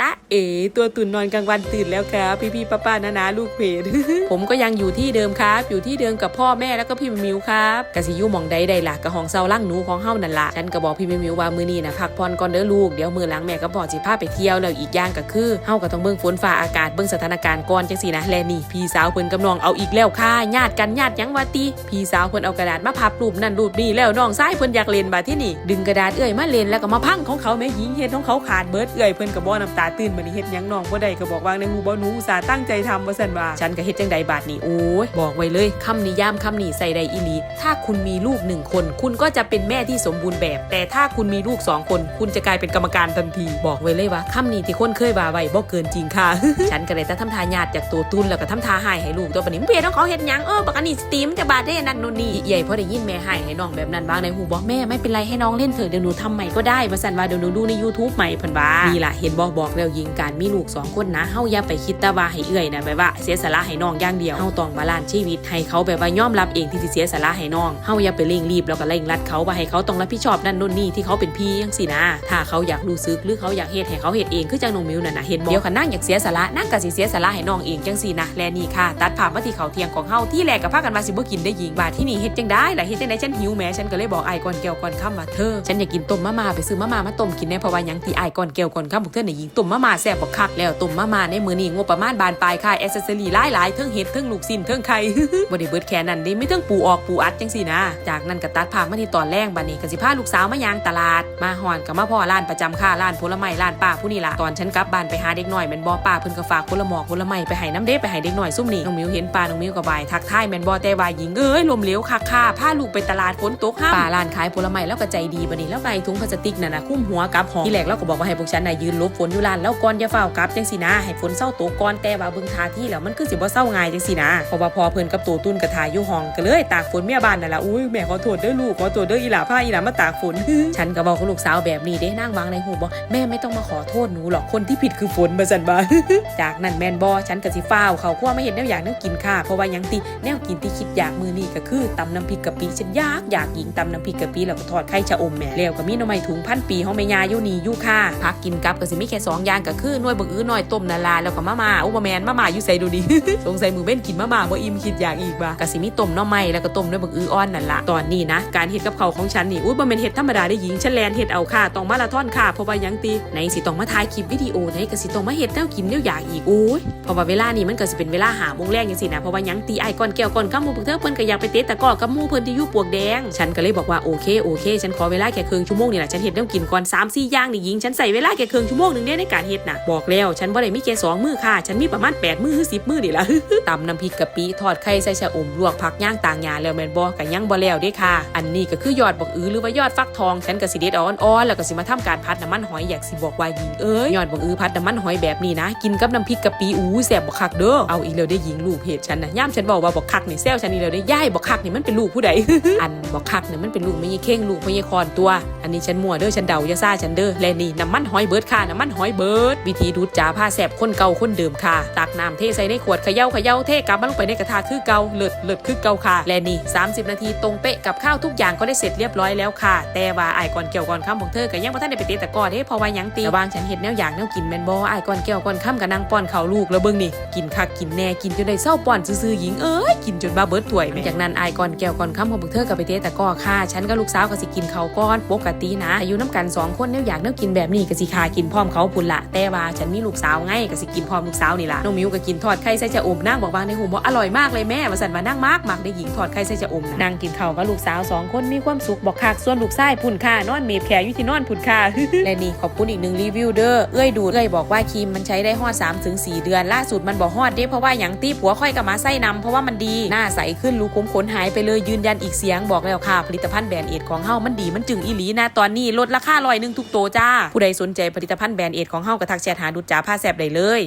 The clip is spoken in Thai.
ตาเอ ตัวตุ่นนอนกลางวันตื่นแล้วครับ พี่พี่ป้าป้านานาลูกเพจผมก็ยังอยู่ที่เดิมครับ อยู่ที่เดิมกับพ่อแม่แล้วก็พี่มิวครับกะสิยูหมองใดใดล่ะกะห้องเซาล่างหนูของเฮานั่นล่ะฉันก็บอกพี่มิวว่ามือนี้นะพักผ่อนก่อนเด้อลูกเดี๋ยวมือหลังแม่ก็บอกสิพาไปเที่ยวแล้วอีกอย่างก็คือเฮาก็ต้องเบิ่งฝนฟ้าอากาศเบิ่งสถานการณ์ก่อนจังซี่นะและนี่พี่สาวเพิ่นกับน้องเอาอีกแล้วค่ะญาติกันญาติยังวาติพี่สาวเพิ่นเอากระดาษมาพับรูปนั่นรูปนี่แล้วน้องชายเพิ่นอยากเล่นบาดที่นี่ ดึงกระดาษเอื้อยมาเล่นแล้วก็มาพังของเขาแม่หญิงเฮ็ดของเขาขาดเบิดเอื้อยเพิ่นก็บ่น้ำตาตื่นบัดนี้เฮ็ดยังน้องบ่ได้ก็บอกว่าในหูบ่หนูอุตส่าห์ตั้งใจทำว่าซั่นว่า ฉันก็เฮ็ดจังใดบาดนี้โอ้ยบอกไว้เลยคำนิยามคำนี้ใส่ได้อีหลีถ้าคุณมีลูกหนึ่งคน คุณก็จะเป็นแม่ที่สมบูรณ์แบบ แต่ถ้าคุณมีลูกสองคน คุณจะกลายเป็นกรรมการทันที บอกไว้เลยว่าคำนี้ที่คนเคยว่าไว้บ่เกินจริงค่ะ ฉันก็เลยแต่ทำทาญาติจากตัวตุนแล้วก็ทำทาให้ให้ลูกตัวปานนี้เพียต้องเขาเฮ็ดหยังเออบักอันนี้สตรีมจะบาดได้นั่นนู่นนี่ใหญ่พอได้ยินแม่ให้ให้น้องแบบนั้นบางในหูบอกแม่ไม่เป็นไรให้น้องเล่นเถอะเดี๋ยวหนูทำใหม่ก็ได้มาสั่นว่าเดี๋ยวหนูดูใน YouTube ใหม่เพิ่นว่านี่ล่ะเห็นบอกบอกแล้วยิงการมีลูกสองคนนะเฮาอย่าไปคิดแต่ว่าให้เอื้อยนะแบบว่าเสียสละให้น้องอย่างเดียวเฮาต้องบาลานซ์ชีวิตให้เขาแบบว่ายอมรับเองที่สิเสียสละให้น้องเฮาอย่าไปเร่งรีบแล้วก็เร่งรัดเขาว่าให้เขาต้องรับผิดชอบนั่นนู่นนี่ที่เขาเป็นพี่จังซี่นะ ถ้าเขาอยากรู้สึกหรือเขาอยากเฮ็ดให้เขาเฮ็ดเองคือจังนงมิวนั่นน่ะเห็นบ่เดี๋ยวคันนั่งอยากเสียสละนั่งก็สิเสียสละให้น้องเองจังซี่นะและนี่ค่ะ ตัดภาพมาที่เขาเทียงของเฮาที่แรกก็พากันมาสิบ่กินได้หญิงบาที่นี่เฮ็ดจังได้ล่ะเฮ็ดจังไดฉันหิวแหมฉันก็เลยบอกไอ้ก่อนแก้วก่อนค่ำว่าเธอฉันอยากกินต้มมะม่าไปซื้อมะม่ามาต้มกินแน่เพราะว่าหยังที่ไอ้ก่อนแก้วก่อนค่ำพวกเธอน่ะหญิงต้มมะมาแซ่บบักคักแล้วต้มมะมาในมือนี้งบประมาณบานปลายค่ะแอสเซสซอรี่หลายๆเทั้งเห็ดเทั้งลูกชิ้นเทั้งไข่บ่ได้เบิดแค่นั้นเด้มีเทั้งปูออกปูอัดจังซี่นะ จากนั้นก็ตัดภาพมาที่ตอนแรกบัดนี้ก็สิพาลูกสาวมายางตลาด มาฮอนก็มาพ่อร้านประจำค่ะร้านผลไม้ร้านป้าผู้นี่ล่ะตอนฉันกลับบ้านไปหาเด็กน้อยแม่นบ่ป้าเพิ่นก็ฝากผลหมอกผลไม้ไปให้น้ำเด้ไปให้เด็กน้อยซุ่มนี่น้องมิวเห็นป้าน้องมิวก็บายทักทายแม่นบ่แต่ว่าหญิงเอ้ยลมเหลวคักค่ะพาลูกไปตลาดฝนตกห้ามป้าร้านขายผลไม้แล้วก็ใจดีบัดนี้แล้วใส่ถุงพลาสติกนั่นน่ะคุ้มหัวกับหอมที่แรกเราก็บอกว่าให้พวกฉันน่ะยืนลบฝนอยู่ร้านแล้วก่อนอย่าเฝ้ากลับจังสินะ ให้ฝนเศร้าตกก่อนแต่ว่าเบิ่งทาที่แล้วมันคือสิบ่เศร้าง่ายจังสินะเพราะว่าพอเพิ่นกับตัวตุ้นกระทายอยู่ห้องก็เลยตากฝนเมียบ้านนั่นล่ะอุ้ยแม่ขอโทษเด้อลูกขอโทษเด้ออีหล่าพาอีหล่ามาตากฝนฉันก็บอกกับลูกสาวแบบนี้เด้นั่งวางในหูบอกแม่ไม่ต้องมาขอโทษหนูหรอกคนที่ผิดคือฝนมาสันบาจากนั้นแมนบอฉันก็สิฟ้าวเขาขั้วไม่เห็นแนวอยากแนวกินค่ะเพราะว่ายังตีแนวกินที่คิดอยากมือนี่ก็คือตำน้ำพริกกะปิฉันยากอยากหญิงตำน้ำพริกกะปิแล้วก็ทอดไข่ชะอมแม่แล้วก็มีหน่อไม้ถุงพันปีห้องแม่ยาอยู่นี่อยู่ค่ะพักกินกับก็สิมีแค่สองอย่างก็คือหน่วยบักอื้อหน่อยต้มนาลาแล้วก็มะม่าอุปแมนมะม่าอยู่ใส่ดูดิสงสัยมือเบ้นกินมะม่าบ่อิ่มคิดอยากอีกบ่ากะสิมีต้มน่อไม้แล้วก็ต้มด้วยบักอื้ออ่อนนั่นละตอนนี้นะ การเฮ็ดกับเขาของฉันนี่อุ้ยบ่แม่นเฮ็ดธรรมดาได้หญิงฉันแลนเฮ็ดเอาค่ะต้องมาราธอนค่ะเพราะว่ายังตีไหนสิต้องมาถ่ายคลิปวิดีโอไหนก็สิต้องมาเฮ็ดแนวกินแนวอยากอีกโอ้ยเพราะว่าเวลานี้มันก็สิเป็นเวลาหาโมงแรกจังซี่นะเพราะว่ายังตีไอ้ก่อนแก้วก่อนข้ามหมู่พวกเธอเพิ่นก็อยากไปเตะตะกอกับมูเพิ่นที่อยู่ปวกแดง ฉันก็เลยบอกว่าโอเคโอเค ฉันขอเวลาแค่ครึ่งชั่วโมงนี่แหละฉันเฮ็ดแนวกินก่อน3 4อย่างนี่หญิงฉันใส่เวลาแค่ครึ่งชั่วโมงนึงเนี่ยในการเฮ็ดนะบอกแล้ว ฉันบ่ได้มีแค่สองมื้อค่ะ ฉันมีประมาณ8มื้อหรือ10มื้อนี่ล่ะตำน้ำพริกกะปิทอดไข่ใส่ชะอมลวกผักย่างต่างหญ้าแล้วแม่นบ่ก็ยังบ่แล้วเด้ค่ะ อันนี้ก็คือยอดบักอือหรือว่ายอดฟักทองฉันก็สิเด็ดอาอ่อนๆแล้วก็สิมาทำการพัดน้ำมันหอยอยากสิบอกว่าหญิงเอ้ยยอดบักอือพัดน้ำมันหอยแบบนี้นะ กินกับน้ำพริกกะปิอู้แซ่บบักคักเด้อเอาอีกแล้วได้หญิงลูกเพจฉันนะย่ามฉันบอกว่าบักคักนี่แซวฉันอีกแล้วได้ย่ายบักคักนี่มันเป็นลูกผู้ใดอันบักคักนี่มันเป็นลูกไม่ยเข่งลูกไม่ยคอนตัว อันนี้ฉันมั่วเด้อฉันเดาอย่าซ่าฉันเด้อและนี่น้ำมันหอยเบิดค่ะน้ำมันหอยเบิดวิธีดูดจ่าผ้าแสบคนเก่าคนเดิมค่ะ ตักน้ำเทใส่ในขวดเขย่าเขย่าเทกลับมาลงไปในกระทะคือเก่าเลิศเลิศคือเก่าค่ะ และนี่ 30 นาทีตรงเป๊ะกับข้าวทุกอย่างก็ได้เสร็จเรียบร้อยแล้วค่ะ แต่ว่าไอ้ก่อนเกี่ยวก่อนค่ำของเธอก็ยังบ่ทันได้ไปเตะตะกร้อเด้พราะว่ายังตีระวางฉันเห็ดแนวอย่างแนวกินแมนบอไอ้ก่อนเกี่ยวก่อนค่ำกับนางป้อนเขาลูกแล้วเบิ่งนี่กินคักกินแน่กินจนได้เศร้าป้อนซื่อๆหญิงเอ้ย กินจนบ้าเบิดถ้วยแม่จากนั้นไอก่อนแก้วก่อนค่ำของพวกเธอก็ไปเตะตะกร้อค่ะ ฉันกับลูกสาวก็สิกินเขาก้อนปกตินะอายุน้ำกันสองคนแนวอยากแนวกินแบบนี้ก็สิคากินพร้อมเขาพุ่นละแต่ว่าฉันมีลูกสาวไงก็สิกินพร้อมลูกสาวนี่ละน้องมิวก็กินทอดไข่ใส่ชะอมนั่งบอกว่าในหูบอกอร่อยมากเลยแม่มาสั่นมานั่งมากมากได้หญิงทอดไข่ใส่ชะอมนะนั่งกินเขากับลูกสาวสองคนมีความสุขบอกคักส่วนลูกชายพุ่นค่ะนอนเมบแขอยู่ที่นอนพุ่นค่ะและนี่ขอบคุณอีกหนึ่งรีวิวเด้อเอ้ยดูดเอ้ยบอกว่าครีมมันใช้ได้ฮอด3ถึง4เดือนล่าสุดมันบอกฮอดเด้เพราะว่าอย่างตีผัวค่อยกับมาไส้นำเพราะว่ามันดีหน้าใสขึ้นรูขุมขนหายไปเลยยืนยันอีกเสียงบอกแล้วค่ะ ผลิตภัณฑ์แบรนด์เอดของเฮามันดีมันจึงอีหลีนะตอนนี้ลดราคาลอยหนึ่งทุกโตจ้า ผู้ใดสนใจผลิตภัณฑ์แบรนด์เอดของเฮากะทักแชทหาดูจ่าผ้าแสบได้เลย